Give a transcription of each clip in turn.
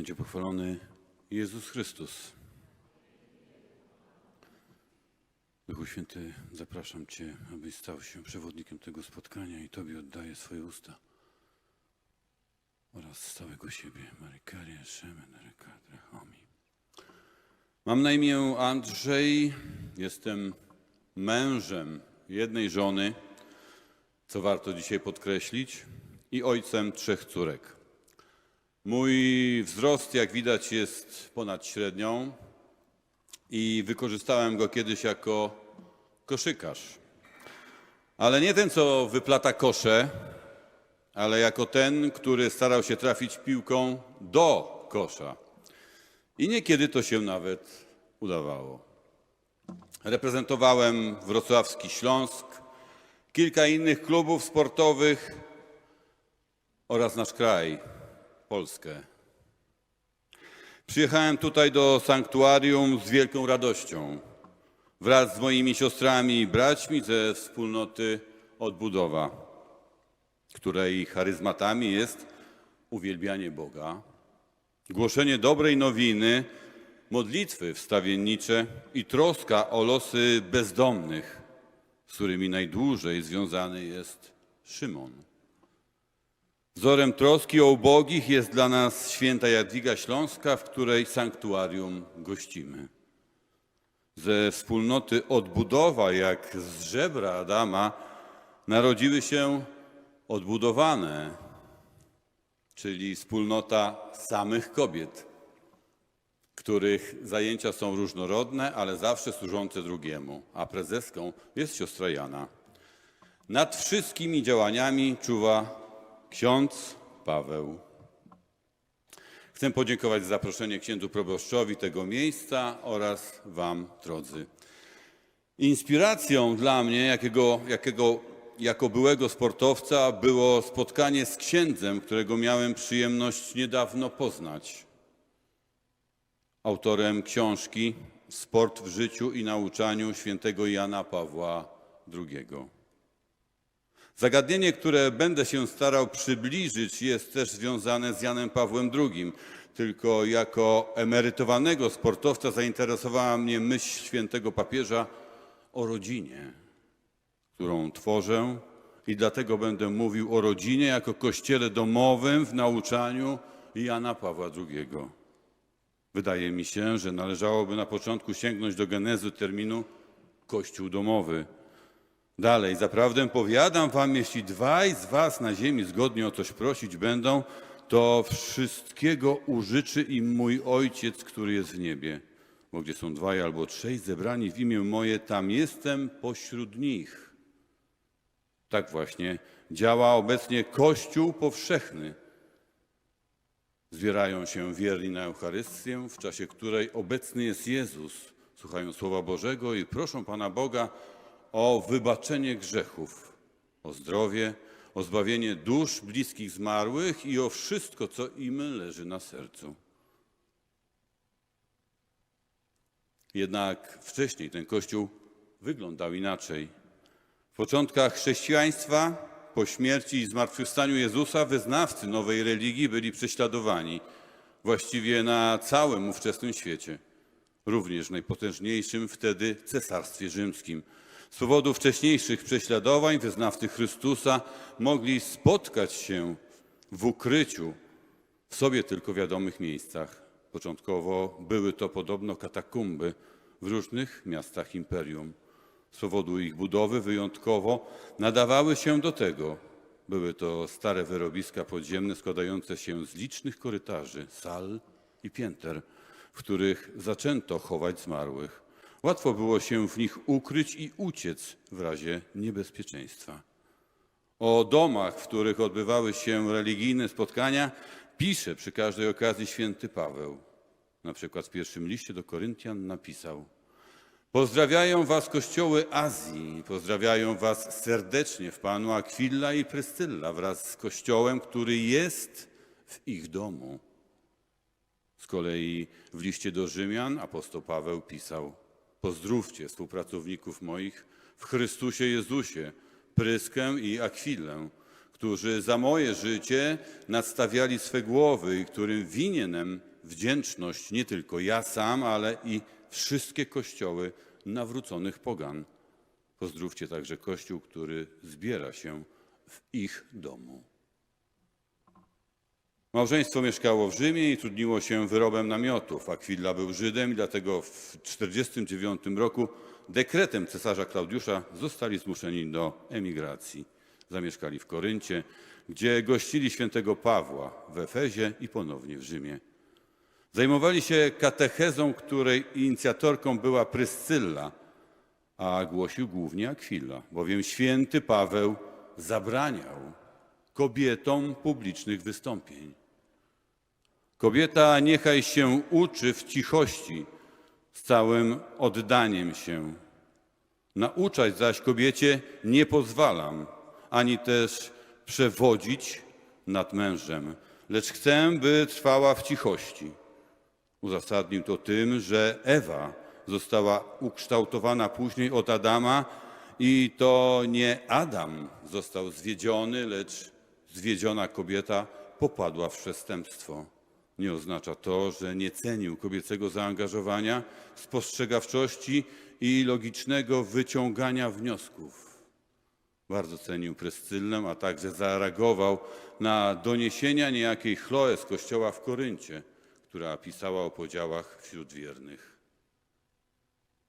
Będzie pochwalony Jezus Chrystus. Duchu Święty, zapraszam Cię, abyś stał się przewodnikiem tego spotkania i Tobie oddaję swoje usta oraz całego siebie. Marykarie, Szemen, Rekadre, Homi. Mam na imię Andrzej, jestem mężem jednej żony, co warto dzisiaj podkreślić, i ojcem trzech córek. Mój wzrost, jak widać, jest ponad średnią i wykorzystałem go kiedyś jako koszykarz. Ale nie ten, co wyplata kosze, ale jako ten, który starał się trafić piłką do kosza. I niekiedy to się nawet udawało. Reprezentowałem wrocławski Śląsk, kilka innych klubów sportowych oraz nasz kraj, Polskę. Przyjechałem tutaj do sanktuarium z wielką radością, wraz z moimi siostrami i braćmi ze wspólnoty Odbudowa, której charyzmatami jest uwielbianie Boga, głoszenie dobrej nowiny, modlitwy wstawiennicze i troska o losy bezdomnych, z którymi najdłużej związany jest Szymon. Wzorem troski o ubogich jest dla nas święta Jadwiga Śląska, w której sanktuarium gościmy. Ze wspólnoty odbudowa, jak z żebra Adama, narodziły się odbudowane, czyli wspólnota samych kobiet, których zajęcia są różnorodne, ale zawsze służące drugiemu, a prezeską jest siostra Jana. Nad wszystkimi działaniami czuwa ksiądz Paweł. Chcę podziękować za zaproszenie księdzu proboszczowi tego miejsca oraz wam, drodzy. Inspiracją dla mnie, jakiego, jakiego, jako byłego sportowca, było spotkanie z księdzem, którego miałem przyjemność niedawno poznać. Autorem książki Sport w życiu i nauczaniu świętego Jana Pawła II. Zagadnienie, które będę się starał przybliżyć, jest też związane z Janem Pawłem II. Tylko jako emerytowanego sportowca zainteresowała mnie myśl świętego papieża o rodzinie, którą tworzę i dlatego będę mówił o rodzinie jako kościele domowym w nauczaniu Jana Pawła II. Wydaje mi się, że należałoby na początku sięgnąć do genezy terminu kościół domowy. Dalej, zaprawdę powiadam wam, jeśli dwaj z was na ziemi zgodnie o coś prosić będą, to wszystkiego użyczy im mój Ojciec, który jest w niebie. Bo gdzie są dwaj albo trzej zebrani w imię moje, tam jestem pośród nich. Tak właśnie działa obecnie Kościół powszechny. Zbierają się wierni na Eucharystię, w czasie której obecny jest Jezus. Słuchają Słowa Bożego i proszą Pana Boga o wybaczenie grzechów, o zdrowie, o zbawienie dusz bliskich zmarłych i o wszystko, co im leży na sercu. Jednak wcześniej ten kościół wyglądał inaczej. W początkach chrześcijaństwa, po śmierci i zmartwychwstaniu Jezusa, wyznawcy nowej religii byli prześladowani właściwie na całym ówczesnym świecie, również najpotężniejszym wtedy cesarstwie rzymskim. Z powodu wcześniejszych prześladowań wyznawcy Chrystusa mogli spotkać się w ukryciu w sobie tylko wiadomych miejscach. Początkowo były to podobno katakumby w różnych miastach imperium. Z powodu ich budowy wyjątkowo nadawały się do tego. Były to stare wyrobiska podziemne składające się z licznych korytarzy, sal i pięter, w których zaczęto chować zmarłych. Łatwo było się w nich ukryć i uciec w razie niebezpieczeństwa. O domach, w których odbywały się religijne spotkania, pisze przy każdej okazji święty Paweł. Na przykład w pierwszym liście do Koryntian napisał: Pozdrawiają was kościoły Azji, pozdrawiają was serdecznie w Panu Akwilla i Pryscylla wraz z kościołem, który jest w ich domu. Z kolei w liście do Rzymian apostoł Paweł pisał: Pozdrówcie współpracowników moich w Chrystusie Jezusie, Pryskę i Akwilę, którzy za moje życie nadstawiali swe głowy i którym winienem wdzięczność nie tylko ja sam, ale i wszystkie kościoły nawróconych pogan. Pozdrówcie także Kościół, który zbiera się w ich domu. Małżeństwo mieszkało w Rzymie i trudniło się wyrobem namiotów. Akwila był Żydem i dlatego w 49 roku dekretem cesarza Klaudiusza zostali zmuszeni do emigracji. Zamieszkali w Koryncie, gdzie gościli świętego Pawła w Efezie i ponownie w Rzymie. Zajmowali się katechezą, której inicjatorką była Pryscylla, a głosił głównie Akwila, bowiem święty Paweł zabraniał kobietom publicznych wystąpień. Kobieta niechaj się uczy w cichości, z całym oddaniem się. Nauczać zaś kobiecie nie pozwalam, ani też przewodzić nad mężem, lecz chcę, by trwała w cichości. Uzasadnił to tym, że Ewa została ukształtowana później od Adama i to nie Adam został zwiedziony, lecz zwiedziona kobieta popadła w przestępstwo. Nie oznacza to, że nie cenił kobiecego zaangażowania, spostrzegawczości i logicznego wyciągania wniosków. Bardzo cenił Pryscyllę, a także zareagował na doniesienia niejakiej Chloe z kościoła w Koryncie, która pisała o podziałach wśród wiernych.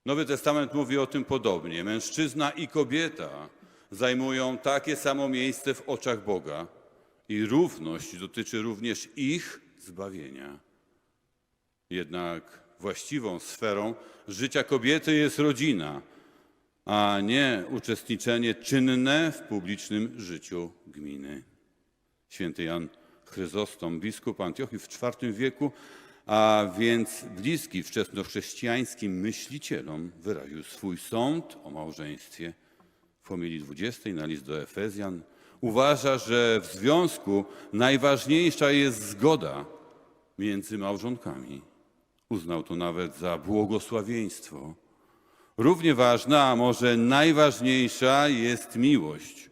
Nowy Testament mówi o tym podobnie. Mężczyzna i kobieta zajmują takie samo miejsce w oczach Boga i równość dotyczy również ich zbawienia. Jednak właściwą sferą życia kobiety jest rodzina, a nie uczestniczenie czynne w publicznym życiu gminy. Święty Jan Chryzostom, biskup Antiochii w IV wieku, a więc bliski wczesnochrześcijańskim myślicielom, wyraził swój sąd o małżeństwie. W homilii 20 na list do Efezjan uważa, że w związku najważniejsza jest zgoda między małżonkami. Uznał to nawet za błogosławieństwo. Równie ważna, a może najważniejsza jest miłość,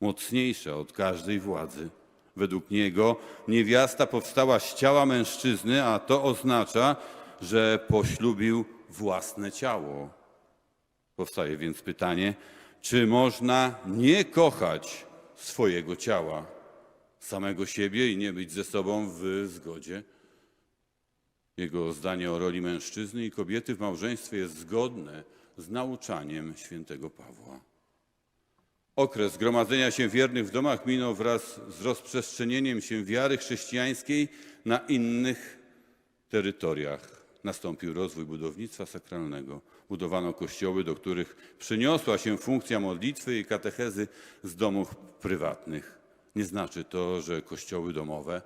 mocniejsza od każdej władzy. Według niego niewiasta powstała z ciała mężczyzny, a to oznacza, że poślubił własne ciało. Powstaje więc pytanie, czy można nie kochać swojego ciała, samego siebie i nie być ze sobą w zgodzie? Jego zdanie o roli mężczyzny i kobiety w małżeństwie jest zgodne z nauczaniem świętego Pawła. Okres gromadzenia się wiernych w domach minął wraz z rozprzestrzenieniem się wiary chrześcijańskiej na innych terytoriach. Nastąpił rozwój budownictwa sakralnego. Budowano kościoły, do których przeniosła się funkcja modlitwy i katechezy z domów prywatnych. Nie znaczy to, że kościoły domowe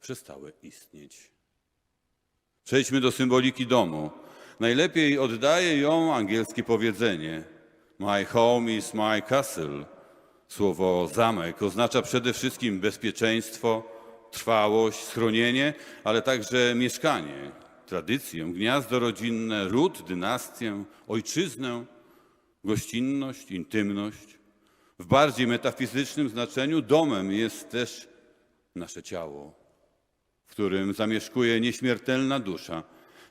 przestały istnieć. Przejdźmy do symboliki domu. Najlepiej oddaje ją angielskie powiedzenie: My home is my castle. Słowo zamek oznacza przede wszystkim bezpieczeństwo, trwałość, schronienie, ale także mieszkanie, tradycję, gniazdo rodzinne, ród, dynastię, ojczyznę, gościnność, intymność. W bardziej metafizycznym znaczeniu domem jest też nasze ciało, w którym zamieszkuje nieśmiertelna dusza.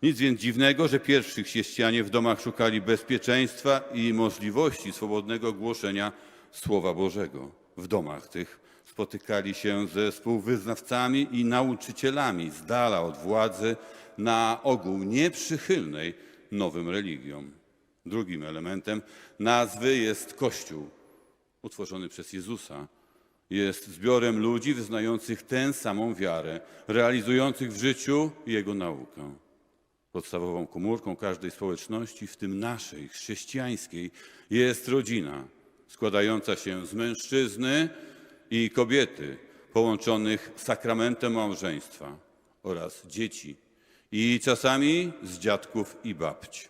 Nic więc dziwnego, że pierwsi chrześcijanie w domach szukali bezpieczeństwa i możliwości swobodnego głoszenia Słowa Bożego. W domach tych spotykali się ze współwyznawcami i nauczycielami z dala od władzy, na ogół nieprzychylnej nowym religiom. Drugim elementem nazwy jest Kościół, utworzony przez Jezusa. Jest zbiorem ludzi wyznających tę samą wiarę, realizujących w życiu Jego naukę. Podstawową komórką każdej społeczności, w tym naszej, chrześcijańskiej, jest rodzina, składająca się z mężczyzny i kobiety, połączonych sakramentem małżeństwa oraz dzieci i czasami z dziadków i babć.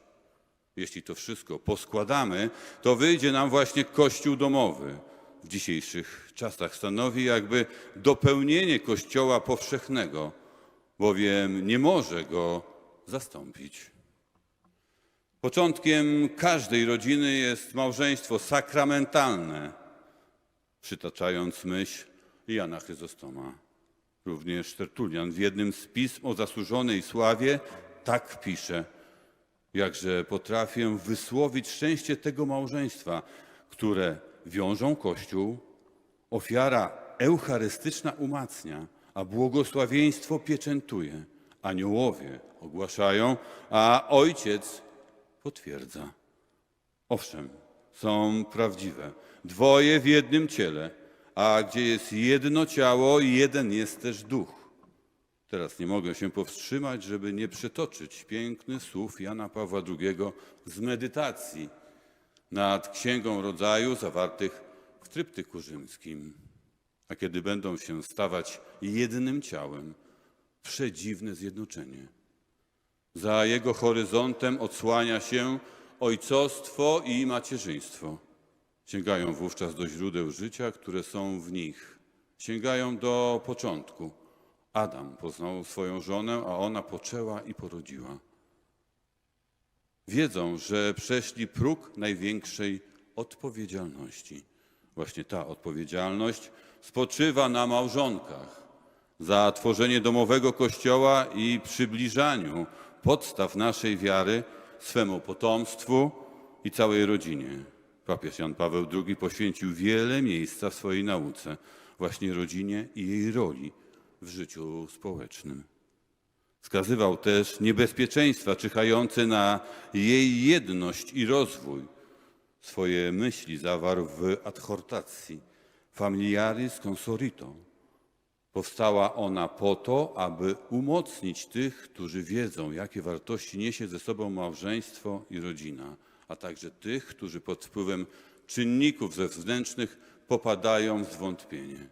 Jeśli to wszystko poskładamy, to wyjdzie nam właśnie Kościół domowy. W dzisiejszych czasach stanowi jakby dopełnienie Kościoła powszechnego, bowiem nie może go zastąpić. Początkiem każdej rodziny jest małżeństwo sakramentalne, przytaczając myśl Jana Chryzostoma. Również Tertulian w jednym z pism o zasłużonej sławie tak pisze. Jakże potrafię wysłowić szczęście tego małżeństwa, które wiążą Kościół, ofiara eucharystyczna umacnia, a błogosławieństwo pieczętuje. Aniołowie ogłaszają, a Ojciec potwierdza. Owszem, są prawdziwe. Dwoje w jednym ciele, a gdzie jest jedno ciało, jeden jest też duch. Teraz nie mogę się powstrzymać, żeby nie przytoczyć pięknych słów Jana Pawła II z medytacji nad Księgą Rodzaju zawartych w Tryptyku Rzymskim. A kiedy będą się stawać jednym ciałem, przedziwne zjednoczenie. Za jego horyzontem odsłania się ojcostwo i macierzyństwo. Sięgają wówczas do źródeł życia, które są w nich. Sięgają do początku. Adam poznał swoją żonę, a ona poczęła i porodziła. Wiedzą, że przeszli próg największej odpowiedzialności. Właśnie ta odpowiedzialność spoczywa na małżonkach za tworzenie domowego kościoła i przybliżaniu podstaw naszej wiary swemu potomstwu i całej rodzinie. Papież Jan Paweł II poświęcił wiele miejsca w swojej nauce właśnie rodzinie i jej roli w życiu społecznym. Wskazywał też niebezpieczeństwa czyhające na jej jedność i rozwój. Swoje myśli zawarł w adhortacji Familiaris Consorito. Powstała ona po to, aby umocnić tych, którzy wiedzą, jakie wartości niesie ze sobą małżeństwo i rodzina, a także tych, którzy pod wpływem czynników zewnętrznych popadają w zwątpienie.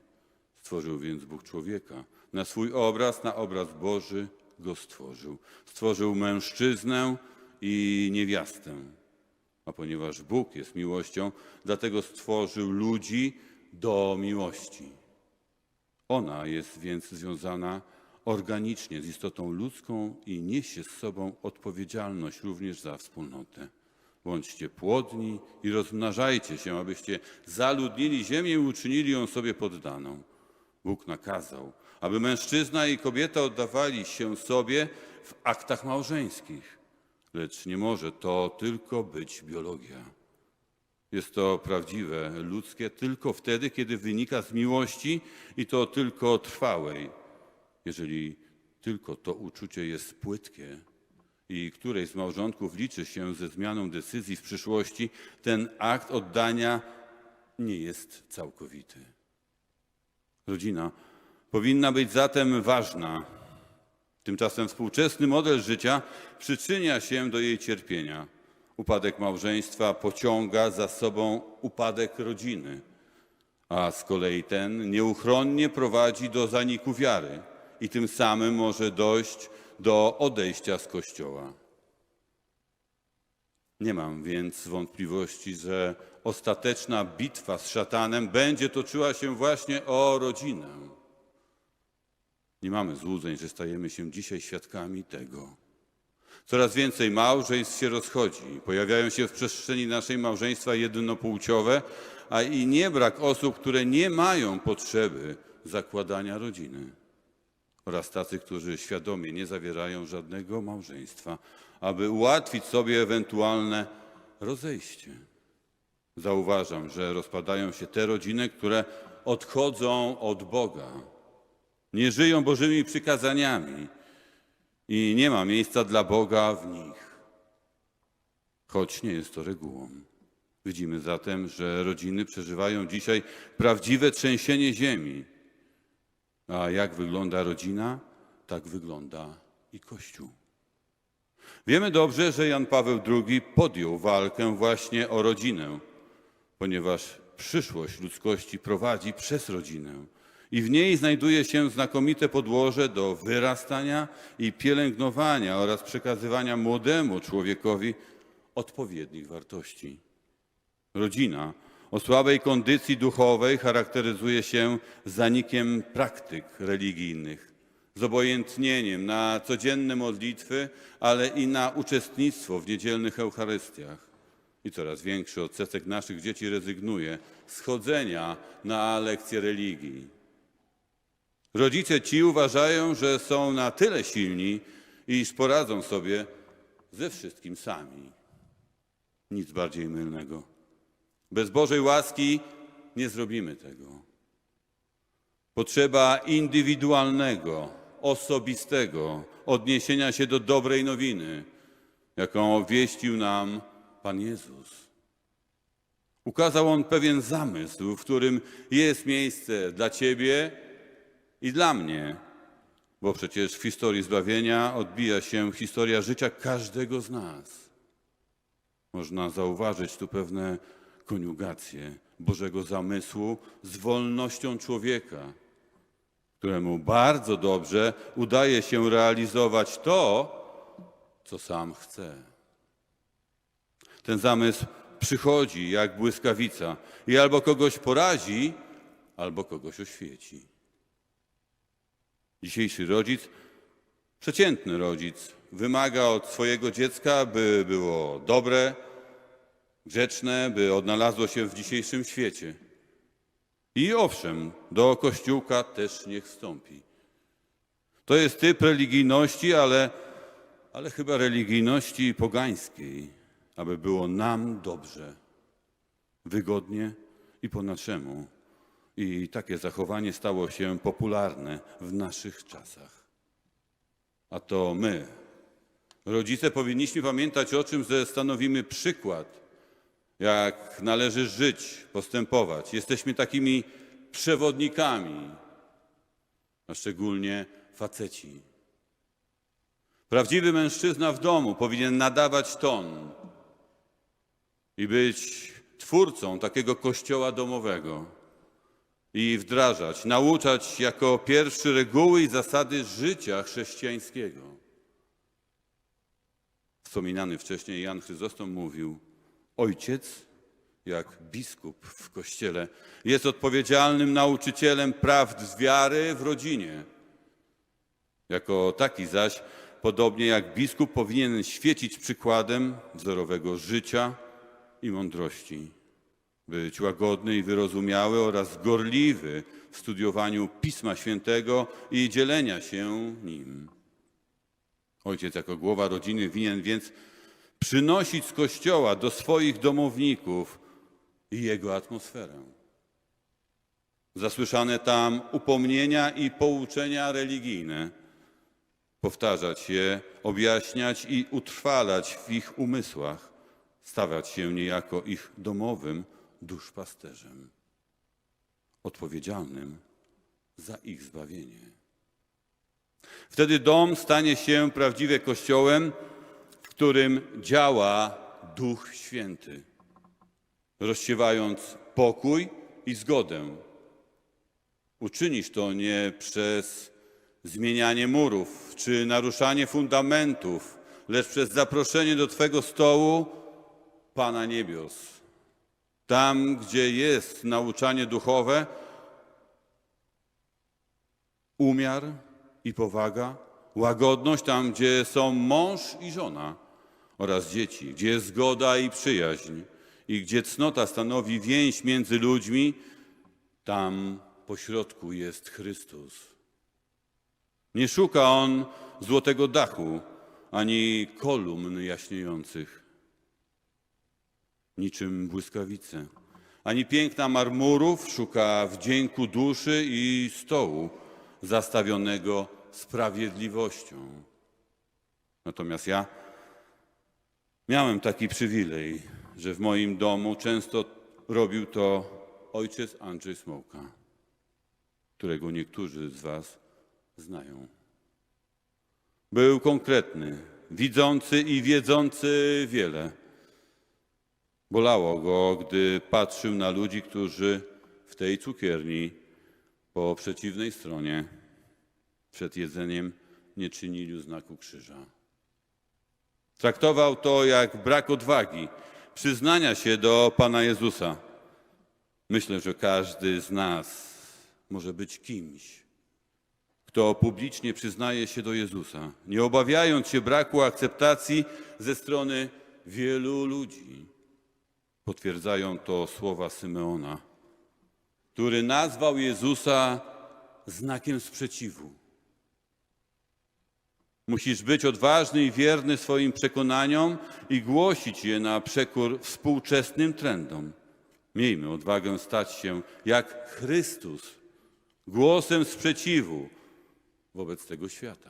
Stworzył więc Bóg człowieka. Na swój obraz, na obraz Boży go stworzył. Stworzył mężczyznę i niewiastę. A ponieważ Bóg jest miłością, dlatego stworzył ludzi do miłości. Ona jest więc związana organicznie z istotą ludzką i niesie z sobą odpowiedzialność również za wspólnotę. Bądźcie płodni i rozmnażajcie się, abyście zaludnili ziemię i uczynili ją sobie poddaną. Bóg nakazał, aby mężczyzna i kobieta oddawali się sobie w aktach małżeńskich, lecz nie może to tylko być biologia. Jest to prawdziwe, ludzkie tylko wtedy, kiedy wynika z miłości i to tylko trwałej. Jeżeli tylko to uczucie jest płytkie i któreś z małżonków liczy się ze zmianą decyzji w przyszłości, ten akt oddania nie jest całkowity. Rodzina powinna być zatem ważna. Tymczasem współczesny model życia przyczynia się do jej cierpienia. Upadek małżeństwa pociąga za sobą upadek rodziny, a z kolei ten nieuchronnie prowadzi do zaniku wiary i tym samym może dojść do odejścia z Kościoła. Nie mam więc wątpliwości, że ostateczna bitwa z szatanem będzie toczyła się właśnie o rodzinę. Nie mamy złudzeń, że stajemy się dzisiaj świadkami tego. Coraz więcej małżeństw się rozchodzi. Pojawiają się w przestrzeni naszej małżeństwa jednopłciowe, a i nie brak osób, które nie mają potrzeby zakładania rodziny. Oraz tacy, którzy świadomie nie zawierają żadnego małżeństwa, aby ułatwić sobie ewentualne rozejście. Zauważam, że rozpadają się te rodziny, które odchodzą od Boga, nie żyją Bożymi przykazaniami i nie ma miejsca dla Boga w nich. Choć nie jest to regułą. Widzimy zatem, że rodziny przeżywają dzisiaj prawdziwe trzęsienie ziemi. A jak wygląda rodzina, tak wygląda i Kościół. Wiemy dobrze, że Jan Paweł II podjął walkę właśnie o rodzinę, ponieważ przyszłość ludzkości prowadzi przez rodzinę i w niej znajduje się znakomite podłoże do wyrastania i pielęgnowania oraz przekazywania młodemu człowiekowi odpowiednich wartości. Rodzina o słabej kondycji duchowej charakteryzuje się zanikiem praktyk religijnych, zobojętnieniem na codzienne modlitwy, ale i na uczestnictwo w niedzielnych Eucharystiach. I coraz większy odsetek naszych dzieci rezygnuje z chodzenia na lekcje religii. Rodzice ci uważają, że są na tyle silni, iż poradzą sobie ze wszystkim sami. Nic bardziej mylnego. Bez Bożej łaski nie zrobimy tego. Potrzeba indywidualnego, osobistego odniesienia się do dobrej nowiny, jaką obwieścił nam Pan Jezus. Ukazał On pewien zamysł, w którym jest miejsce dla Ciebie i dla mnie, bo przecież w historii zbawienia odbija się historia życia każdego z nas. Można zauważyć tu pewne koniugacje Bożego zamysłu z wolnością człowieka, któremu bardzo dobrze udaje się realizować to, co sam chce. Ten zamysł przychodzi jak błyskawica i albo kogoś porazi, albo kogoś oświeci. Dzisiejszy rodzic, przeciętny rodzic, wymaga od swojego dziecka, by było dobre, grzeczne, by odnalazło się w dzisiejszym świecie. I owszem, do kościółka też niech wstąpi. To jest typ religijności, ale, ale chyba religijności pogańskiej, aby było nam dobrze, wygodnie i po naszemu. I takie zachowanie stało się popularne w naszych czasach. A to my, rodzice, powinniśmy pamiętać o czym, że stanowimy przykład, jak należy żyć, postępować. Jesteśmy takimi przewodnikami, a szczególnie faceci. Prawdziwy mężczyzna w domu powinien nadawać ton i być twórcą takiego kościoła domowego i wdrażać, nauczać jako pierwszy reguły i zasady życia chrześcijańskiego. Wspominany wcześniej Jan Chryzostom mówił: Ojciec, jak biskup w kościele, jest odpowiedzialnym nauczycielem prawd z wiary w rodzinie. Jako taki zaś, podobnie jak biskup, powinien świecić przykładem wzorowego życia i mądrości, być łagodny i wyrozumiały oraz gorliwy w studiowaniu Pisma Świętego i dzielenia się nim. Ojciec jako głowa rodziny winien więc przynosić z kościoła do swoich domowników i jego atmosferę. Zasłyszane tam upomnienia i pouczenia religijne, powtarzać je, objaśniać i utrwalać w ich umysłach, stawać się niejako ich domowym duszpasterzem, odpowiedzialnym za ich zbawienie. Wtedy dom stanie się prawdziwie kościołem, którym działa Duch Święty, rozsiewając pokój i zgodę. Uczynisz to nie przez zmienianie murów czy naruszanie fundamentów, lecz przez zaproszenie do Twego stołu Pana Niebios. Tam, gdzie jest nauczanie duchowe, umiar i powaga, łagodność tam, gdzie są mąż i żona oraz dzieci, gdzie jest zgoda i przyjaźń i gdzie cnota stanowi więź między ludźmi, tam pośrodku jest Chrystus. Nie szuka on złotego dachu ani kolumn jaśniejących, niczym błyskawice, ani piękna marmurów szuka wdzięku duszy i stołu zastawionego sprawiedliwością. Natomiast ja miałem taki przywilej, że w moim domu często robił to ojciec Andrzej Smołka, którego niektórzy z Was znają. Był konkretny, widzący i wiedzący wiele. Bolało go, gdy patrzył na ludzi, którzy w tej cukierni po przeciwnej stronie przed jedzeniem nie czynili znaku krzyża. Traktował to jak brak odwagi, przyznania się do Pana Jezusa. Myślę, że każdy z nas może być kimś, kto publicznie przyznaje się do Jezusa, nie obawiając się braku akceptacji ze strony wielu ludzi. Potwierdzają to słowa Symeona, który nazwał Jezusa znakiem sprzeciwu. Musisz być odważny i wierny swoim przekonaniom i głosić je na przekór współczesnym trendom. Miejmy odwagę stać się jak Chrystus, głosem sprzeciwu wobec tego świata.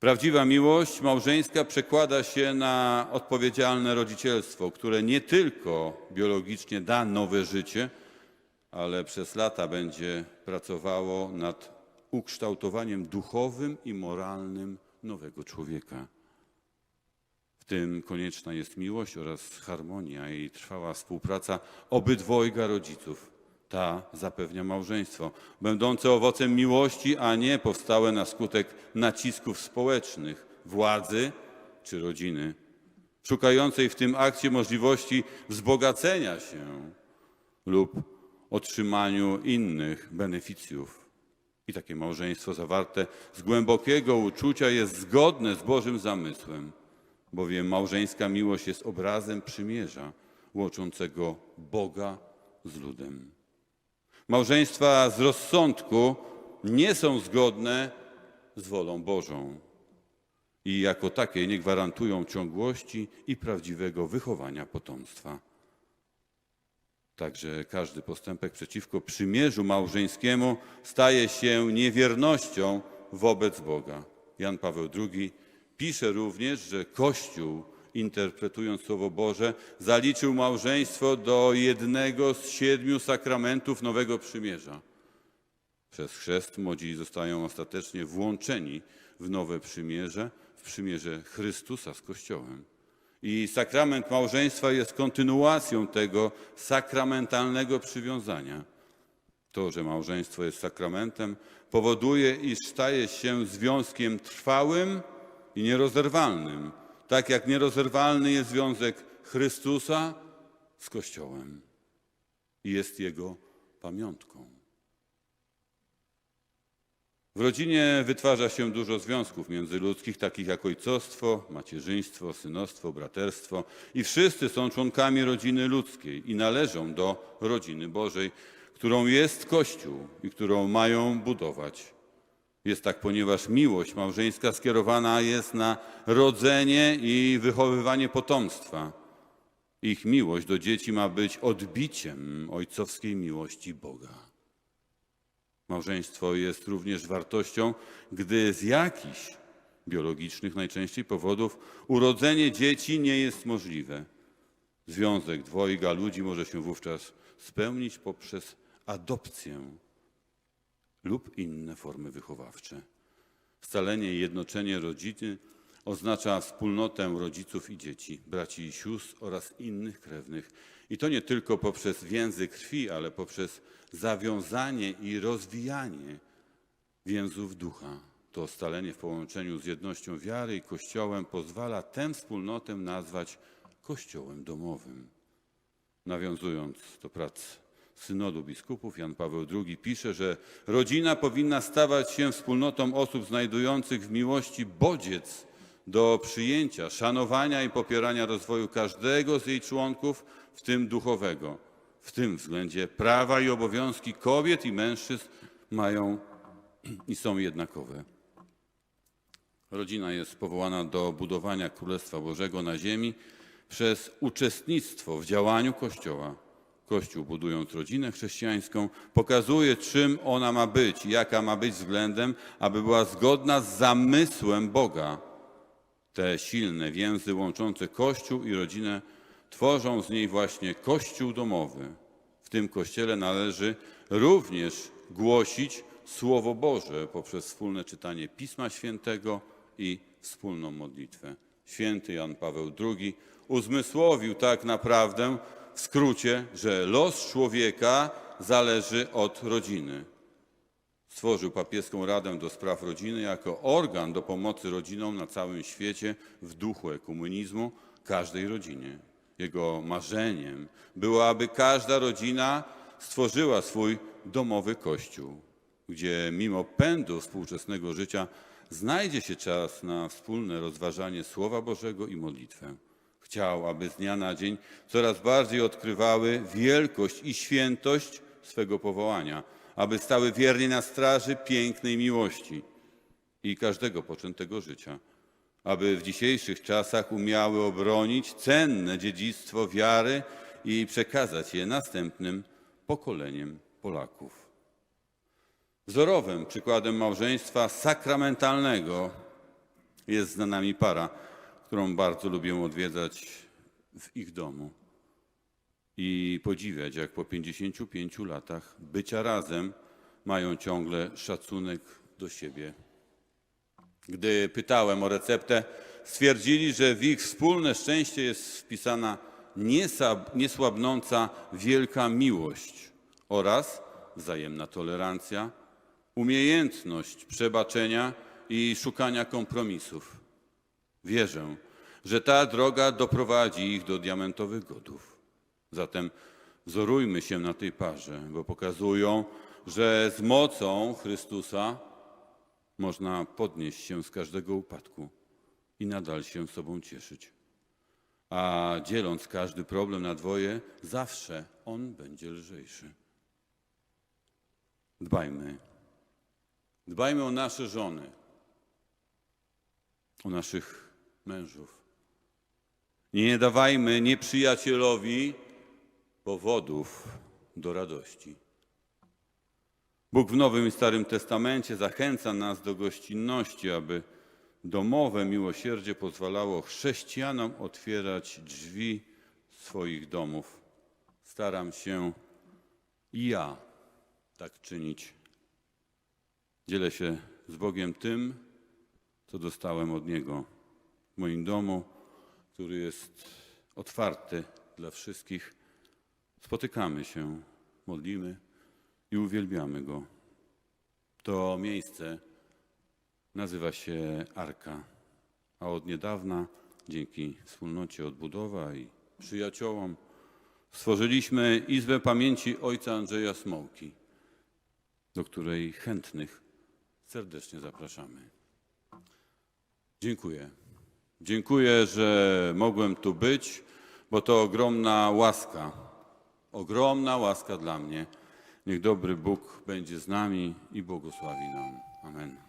Prawdziwa miłość małżeńska przekłada się na odpowiedzialne rodzicielstwo, które nie tylko biologicznie da nowe życie, ale przez lata będzie pracowało nad ukształtowaniem duchowym i moralnym nowego człowieka. W tym konieczna jest miłość oraz harmonia i trwała współpraca obydwojga rodziców. Ta zapewnia małżeństwo, będące owocem miłości, a nie powstałe na skutek nacisków społecznych, władzy czy rodziny, szukającej w tym akcie możliwości wzbogacenia się lub otrzymaniu innych beneficjów. I takie małżeństwo zawarte z głębokiego uczucia jest zgodne z Bożym zamysłem, bowiem małżeńska miłość jest obrazem przymierza łączącego Boga z ludem. Małżeństwa z rozsądku nie są zgodne z wolą Bożą i jako takie nie gwarantują ciągłości i prawdziwego wychowania potomstwa. Także każdy postępek przeciwko przymierzu małżeńskiemu staje się niewiernością wobec Boga. Jan Paweł II pisze również, że Kościół, interpretując Słowo Boże, zaliczył małżeństwo do jednego z siedmiu sakramentów Nowego Przymierza. Przez chrzest młodzi zostają ostatecznie włączeni w nowe przymierze, w przymierze Chrystusa z Kościołem. I sakrament małżeństwa jest kontynuacją tego sakramentalnego przywiązania. To, że małżeństwo jest sakramentem, powoduje, iż staje się związkiem trwałym i nierozerwalnym, tak jak nierozerwalny jest związek Chrystusa z Kościołem i jest jego pamiątką. W rodzinie wytwarza się dużo związków międzyludzkich, takich jak ojcostwo, macierzyństwo, synostwo, braterstwo i wszyscy są członkami rodziny ludzkiej i należą do rodziny Bożej, którą jest Kościół i którą mają budować. Jest tak, ponieważ miłość małżeńska skierowana jest na rodzenie i wychowywanie potomstwa. Ich miłość do dzieci ma być odbiciem ojcowskiej miłości Boga. Małżeństwo jest również wartością, gdy z jakichś biologicznych najczęściej powodów urodzenie dzieci nie jest możliwe. Związek dwojga ludzi może się wówczas spełnić poprzez adopcję lub inne formy wychowawcze. Scalenie i jednoczenie rodziny oznacza wspólnotę rodziców i dzieci, braci i sióstr oraz innych krewnych. I to nie tylko poprzez więzy krwi, ale poprzez zawiązanie i rozwijanie więzów ducha. To scalenie w połączeniu z jednością wiary i Kościołem pozwala tę wspólnotę nazwać Kościołem domowym. Nawiązując do prac synodu biskupów, Jan Paweł II pisze, że rodzina powinna stawać się wspólnotą osób znajdujących w miłości bodziec do przyjęcia, szanowania i popierania rozwoju każdego z jej członków, w tym duchowego. W tym względzie prawa i obowiązki kobiet i mężczyzn mają i są jednakowe. Rodzina jest powołana do budowania Królestwa Bożego na ziemi przez uczestnictwo w działaniu Kościoła. Kościół, budując rodzinę chrześcijańską, pokazuje, czym ona ma być, jaka ma być względem, aby była zgodna z zamysłem Boga. Te silne więzy łączące Kościół i rodzinę tworzą z niej właśnie Kościół domowy. W tym Kościele należy również głosić Słowo Boże poprzez wspólne czytanie Pisma Świętego i wspólną modlitwę. Święty Jan Paweł II uzmysłowił tak naprawdę w skrócie, że los człowieka zależy od rodziny. Stworzył papieską Radę do Spraw Rodziny jako organ do pomocy rodzinom na całym świecie w duchu ekumenizmu każdej rodzinie. Jego marzeniem było, aby każda rodzina stworzyła swój domowy kościół, gdzie mimo pędu współczesnego życia znajdzie się czas na wspólne rozważanie Słowa Bożego i modlitwę. Chciał, aby z dnia na dzień coraz bardziej odkrywały wielkość i świętość swego powołania, aby stały wiernie na straży pięknej miłości i każdego poczętego życia, aby w dzisiejszych czasach umiały obronić cenne dziedzictwo wiary i przekazać je następnym pokoleniem Polaków. Wzorowym przykładem małżeństwa sakramentalnego jest z nami para, którą bardzo lubię odwiedzać w ich domu i podziwiać, jak po 55 latach bycia razem mają ciągle szacunek do siebie. Gdy pytałem o receptę, stwierdzili, że w ich wspólne szczęście jest wpisana niesłabnąca wielka miłość oraz wzajemna tolerancja, umiejętność przebaczenia i szukania kompromisów. Wierzę, że ta droga doprowadzi ich do diamentowych godów. Zatem wzorujmy się na tej parze, bo pokazują, że z mocą Chrystusa można podnieść się z każdego upadku i nadal się sobą cieszyć. A dzieląc każdy problem na dwoje, zawsze on będzie lżejszy. Dbajmy. Dbajmy o nasze żony, o naszych mężów. Nie dawajmy nieprzyjacielowi powodów do radości. Bóg w Nowym i Starym Testamencie zachęca nas do gościnności, aby domowe miłosierdzie pozwalało chrześcijanom otwierać drzwi swoich domów. Staram się i ja tak czynić. Dzielę się z Bogiem tym, co dostałem od Niego w moim domu, który jest otwarty dla wszystkich. Spotykamy się, modlimy i uwielbiamy Go. To miejsce nazywa się Arka, a od niedawna, dzięki wspólnocie Odbudowa i przyjaciołom, stworzyliśmy Izbę Pamięci Ojca Andrzeja Smołki, do której chętnych serdecznie zapraszamy. Dziękuję. Dziękuję, że mogłem tu być, bo to ogromna łaska. Ogromna łaska dla mnie. Niech dobry Bóg będzie z nami i błogosławi nam. Amen.